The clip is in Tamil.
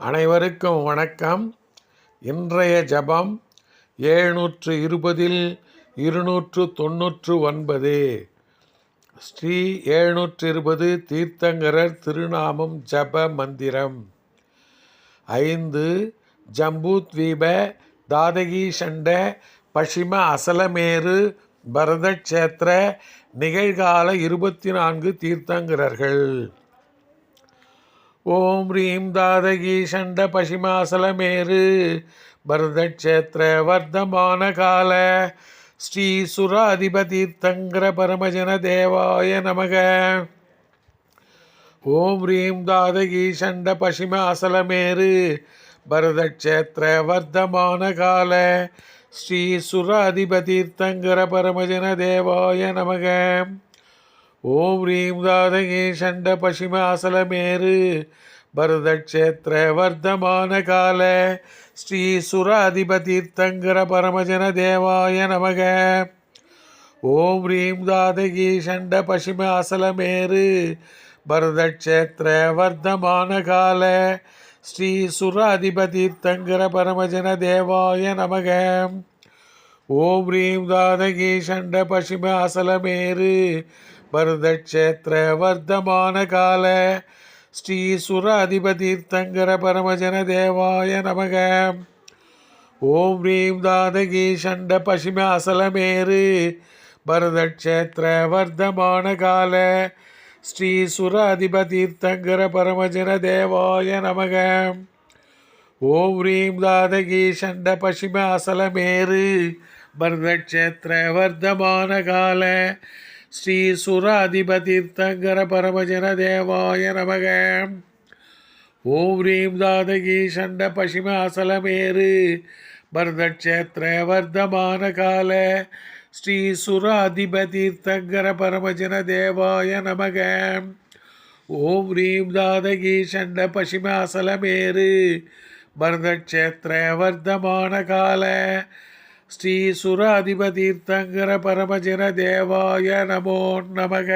அனைவருக்கும் வணக்கம். இன்றைய ஜபம் ஏழ்நூற்று இருபதில் இருநூற்று தொன்னூற்று ஒன்பது ஸ்ரீ ஏழ்நூற்று இருபது தீர்த்தங்கரர் திருநாமம் ஜப மந்திரம். ஐந்து ஜம்பூத்வீப தாதகி சண்ட பஷிம அசலமேரு பரதக்ஷேத்திர நிகழ்கால இருபத்தி நான்கு தீர்த்தங்கரர்கள். ஓம் ரீம் தாதகி சண்ட பசிமாசலமேரு பரதக்ஷேத்திர வர்த்தமான கால ஸ்ரீ சுராதிபதி தங்கர பரமஜன தேவாய நமக. ஓம் ரீம் தாதகி சண்ட பசிமாசலமேரு பரதக்ஷேத்திர வர்த்தமான கால ஸ்ரீ சுராதிபதி தங்கர பரமஜன தேவாய நமக. ஓம் ரீம் தாதகே சண்ட பசிம அசலமேறு பரதக்ஷேத்திர வர்த்தமான கால. ஸ்ரீ சுராதிபதீர்த்தங்கர பரமஜன தேவாய நமக. ஓம் ரீம் தாதகி சண்ட பசிம அசலமேறு பரதக்ஷேத்திர வர்த்தமான கால. ஸ்ரீ சுராதிபதீர்த்தங்கர பரமஜன தேவாய நமக. ஓம் ரீம் தாதகி சண்ட பசிம அசலமேறு. பரதக்ஷேத்திர வர்த்தமான கால. ஸ்ரீ சுர அதிபதீர்த்தங்கர பரமஜன தேவாய நமக. ஓம் ரீம் தாதகி சண்ட பசிம அசலமேறு. பரதக்ஷேத்திர வர்த்தமான கால. ஸ்ரீ சுர அதிபதீர்த்தங்கர பரமஜன தேவாய நமக. ஓம் ரீம் தாதகி சண்ட பசிம அசலமேறு. பரதக்ஷேத்திர வர்த்தமான கால ஸ்ரீ சுராதிபதீர்த்தங்கர பரமஜன தேவாய நமக. ஓம் ரீம் தாதகி சண்ட பசிம அசலமேறு பரதக்ஷேத்திர வர்த்தமான கால ஸ்ரீ சுராதிபதீர்த்தங்கர பரமஜன தேவாய நமக. ஓம் ரீம் தாதகி சண்ட பசிம அசலமேறு பரதக்ஷேத்திர வர்த்தமான கால ஸ்ரீ சுர அதிபதீர்த்தங்கர பரமஜன தேவாய நமோ நமக.